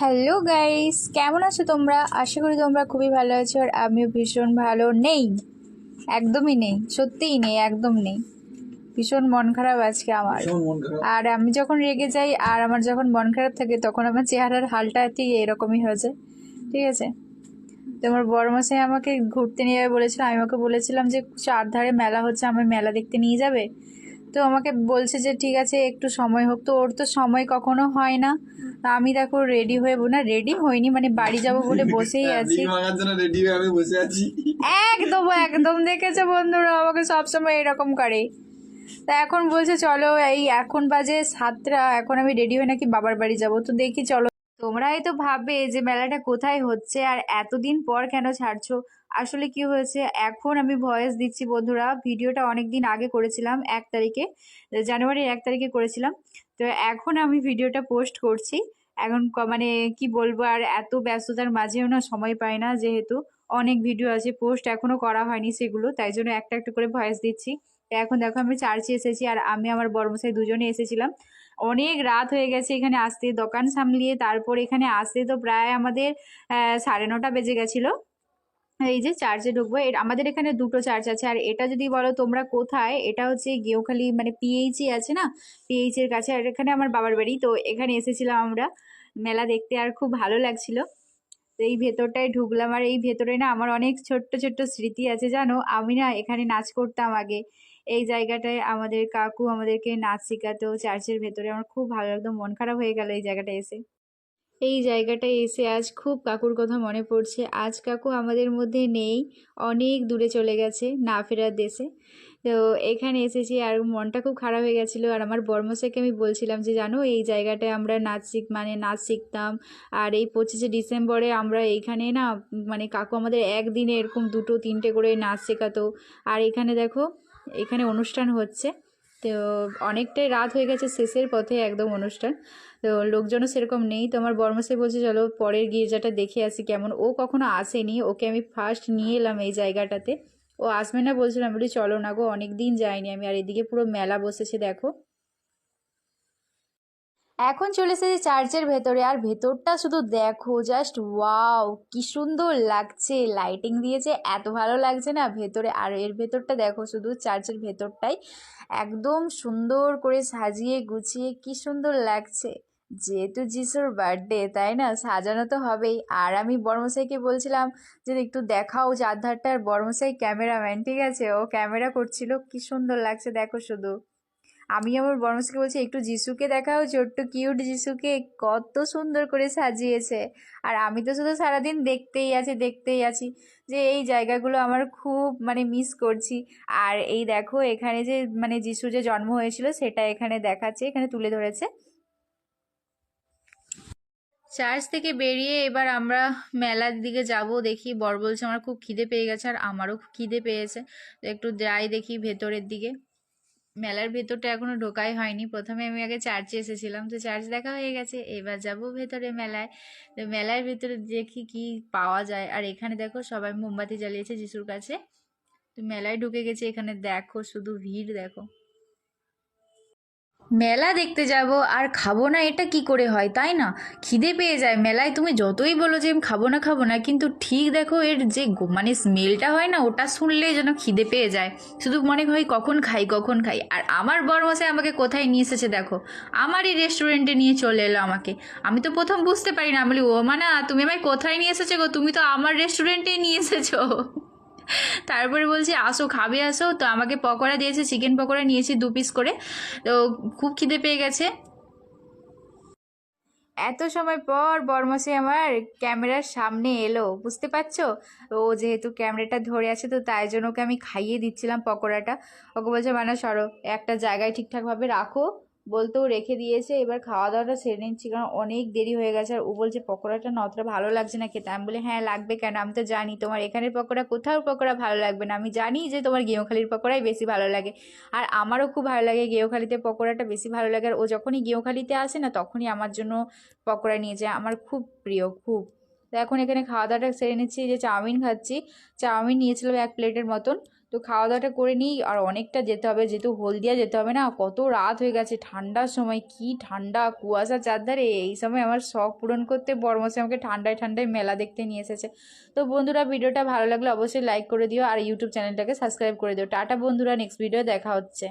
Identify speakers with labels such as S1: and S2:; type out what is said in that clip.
S1: Hello guys কেমন আছো তোমরা? আশা করি তোমরা খুবই ভালো আছো আর আমিও ভীষণ ভালো নেই। একদমই নেই সত্যিই নেই একদম নেই। ভীষণ মন খারাপ আজকে আমার। আর আমি যখন রেগে যাই আর আমার যখন মন খারাপ থাকে তখন আমার চেহারার হালটা ঠিক এরকমই হয়েছে ঠিক আছে? তোমার বড় মশাই আমাকে ঘুরতে নিয়ে যাবে বলেছিল আমি ওকে বলেছিলাম যে চারধারে মেলা হচ্ছে আমার মেলা দেখতে নিয়ে যাবে। তো আমাকে বলছে যে ঠিক আছে একটু সময় হোক। তো ওর তো সময় কখনো হয় না। আমি দেখো রেডি হয়ে না রেডি হইনি মানে বাড়ি যাব বলে বসেই আছি।
S2: রেডি হয়ে আমি বসে আছি।
S1: একদম একদম দেখেছে বন্ধুরা? আমাকে সবসময় এরকম করে। তা এখন বলছে চলো এই এখন বাজে সাতটা এখন আমি রেডি হয়ে নাকি বাবার বাড়ি যাব। তো দেখি চলো তোমরা হয়তো ভাববে যে মেলাটা কোথায় হচ্ছে আর এতদিন পর কেন ছাড়ছো? আসলে কি হয়েছে? এখন আমি ভয়েস দিচ্ছি বন্ধুরা, ভিডিওটা অনেক দিন আগে করেছিলাম, এক তারিখে, জানুয়ারির এক তারিখে করেছিলাম। তো এখন আমি ভিডিওটা পোস্ট করছি। এখন মানে কি বলব, আর এত ব্যস্ততার মাঝেও না সময় পাই না যেহেতু অনেক ভিডিও আছে, পোস্ট এখনও করা হয়নি সেগুলো, তাই জন্য একটা একটা করে ভয়েস দিচ্ছি। এখন দেখো আমি চার্চে এসেছি আর আমি আমার বর্মশাই দুজনে এসেছিলাম। অনেক রাত হয়ে গেছে এখানে আসতে, দোকান সামলিয়ে তারপর এখানে আসতে তো প্রায় আমাদের সাড়ে নটা বেজে গেছিল। এই যে চার্চে ঢুকবো আমাদের এখানে দুটো চার্চ আছে। আর এটা যদি বলো তোমরা কোথায়, এটা হচ্ছে গেওখালি মানে পিএইচই আছে না? পিএইচ এর কাছে, আর এখানে আমার বাবার বাড়ি। তো এখানে এসেছিলাম আমরা। মেলা দেখতে আর খুব ভালো লাগছিল। তো এই ভেতরটায় ঢুকলাম। আর এই ভেতরে না আমার অনেক ছোট্ট ছোট্ট স্মৃতি আছে, জানো? আমি না এখানে নাচ করতাম আগে। এই জায়গাটায় আমাদের কাকু আমাদেরকে নাচ শেখাতো, চার্চের ভেতরে। আমার খুব ভালো লাগতো, মন খারাপ হয়ে গেল এই জায়গাটায় এসে। এই জায়গাটায় এসে আজ খুব কাকুর কথা মনে পড়ছে। আজ কাকু আমাদের মধ্যে নেই, অনেক দূরে চলে গেছে, না ফেরার দেশে। তো এখানে এসেছি আর মনটা খুব খারাপ হয়ে গেছিল। আর আমার বর্মশাইকে আমি বলছিলাম যে, জানো, এই জায়গাটায় আমরা নাচ শিখ মানে নাচ শিখতাম। আর এই পঁচিশে ডিসেম্বরে আমরা এইখানে না মানে কাকু আমাদের একদিনে এরকম দুটো, তিনটে করে নাচ শেখাতো। আর এখানে দেখো এখানে অনুষ্ঠান হচ্ছে। তো অনেকটাই রাত হয়ে গেছে শেষের পথে একদম অনুষ্ঠান। তো লোকজনও সেরকম নেই। তো আমার বর্মশাই বলছে, চলো পরের গির্জাটা দেখে আসি কেমন। ও কখনো আসেনি। ওকে আমি ফার্স্ট নিয়ে এলাম এই জায়গাটাতে। ও আসবে না বলছিলাম বলি, চলো না গো অনেক দিন যাইনি আমি। আর এদিকে পুরো মেলা বসেছে, দেখো। এখন চলে এসেছে চার্চের ভেতরে আর ভেতরটা শুধু দেখো জাস্ট ওয়াও কি সুন্দর লাগছে। লাইটিং দিয়েছে, এত ভালো লাগছে না ভেতরে। আর এর ভেতরটা দেখো, শুধু চার্চের ভেতরটাই। একদম সুন্দর করে সাজিয়ে গুছিয়ে কি সুন্দর লাগছে। যেহেতু যিশুর বার্থডে তাই না? সাজানো তো হবেই। আর আমি বর্মশাইকে বলছিলাম যে, একটু দেখাও চারধারটার বর্মশাই ক্যামেরাম্যান ঠিক আছে? ও ক্যামেরা করছিল, কি সুন্দর লাগছে, দেখো শুধু। আমি আমার বর্মশাইকে বলছি, একটু যিশুকে দেখাও, ছোট্ট কিউট যিশুকে। কত সুন্দর করে সাজিয়েছে। আর আমি তো শুধু সারাদিন দেখতেই আছি দেখতেই আছি যে এই জায়গাগুলো আমার খুব মানে মিস করছি। আর এই দেখো, এখানে যে মানে যিশু যে জন্ম হয়েছিল, সেটা এখানে দেখাচ্ছে, এখানে তুলে ধরেছে। চার্চ থেকে বেরিয়ে এবার আমরা মেলার দিকে যাব, দেখি বর বলছে, আমার খুব খিদে পেয়ে গেছে, আর আমারও খিদে পেয়েছে। একটু যাই দেখি ভেতরের দিকে। মেলার ভেতরটা এখনও ঢোকাই হয়নি। প্রথমে আমি আগে চার্চে এসেছিলাম, তো চার্চ দেখা হয়ে গেছে। এবার যাব ভেতরে মেলায়। তো মেলার ভেতরে দেখি কি পাওয়া যায়। আর এখানে দেখো সবাই মোমবাতি জ্বালিয়েছে যিশুর কাছে। তো মেলায় ঢুকে গেছে, এখানে দেখো শুধু ভিড়, দেখো। মেলা দেখতে যাব, আর খাব না, এটা কি করে হয়, তাই না? খিদে পেয়ে যায় মেলায়, তুমি যতই বলো যে আমি খাব না খাব না, কিন্তু ঠিক দেখো এর যে মানে স্মেলটা হয় না, ওটা শুনলেই যেন খিদে পেয়ে যায়। শুধু মনে হয় কখন খাই কখন খাই। আর আমার বরমশাই আমাকে কোথায় নিয়ে এসেছে দেখো। আমারই রেস্টুরেন্টে নিয়ে চলে এলো আমাকে। আমি তো প্রথম বুঝতে পারি না, আমি বলি, ও মানা তুমি আমায় কোথায় নিয়ে এসেছ গো? তুমি তো আমার রেস্টুরেন্টেই নিয়ে এসেছ। তারপরে বলছি, আসো, খাবে, আসো। তো আমাকে পকোড়া দিয়েছে, চিকেন পকোড়া নিয়েছি দু পিস করে। তো খুব খিদে পেয়ে গেছে। এত সময় পর বর্মসে আমার ক্যামেরার সামনে এলো, বুঝতে পারছ? ও যেহেতু ক্যামেরাটা ধরে আছে, তো তাই জন্য ওকে আমি খাইয়ে দিচ্ছিলাম পকোড়াটা। ওকে বলছে মানে সরো, একটা জায়গায় ঠিকঠাকভাবে রাখো। বলতেও রেখে দিয়েছে। এবার খাওয়া দাওয়াটা সেরে নিচ্ছি, কারণ অনেক দেরি হয়ে গেছে। আর ও বলছে, পকোড়াটা না অতটা ভালো লাগছে না খেতে। আমি বলি হ্যাঁ লাগবে কেন? আমি তো জানি। তোমার এখানের পকোড়া কোথাও পকোড়া ভালো লাগবে না। আমি জানি যে তোমার গেঁওখালির পকোড়াই বেশি ভালো লাগে। আর আমারও খুব ভালো লাগে গেঁওখালিতে পকোড়াটা বেশি ভালো লাগে। আর ও যখনই গেঁওখালিতে আসে না, তখনই আমার জন্য পকোড়া নিয়ে যায়। আমার খুব প্রিয়, খুব। তো এখন এখানে খাওয়া দাওয়াটা সেরে নিচ্ছি যে চাউমিন খাচ্ছি। চাউমিন নিয়েছিলাম এক প্লেটের মতন। তো খাওয়া দাওয়াটা করে নিই, আর অনেকটা যেতে হবে, যেহেতু হলদিয়া যেতে হবে না, কত রাত হয়ে গেছে, ঠান্ডার সময়, কি ঠান্ডা কুয়াশা চারধারে, এই সময় আমার শখ পূরণ করতে বর্মসে আমাকে ঠান্ডায় ঠান্ডায় মেলা দেখতে নিয়ে এসেছে। তো বন্ধুরা, ভিডিওটা ভালো লাগলে অবশ্যই লাইক করে দিও, আর ইউটিউব চ্যানেলটাকে সাবস্ক্রাইব করে দিও। টাটা বন্ধুরা নেক্সট ভিডিও দেখা হচ্ছে।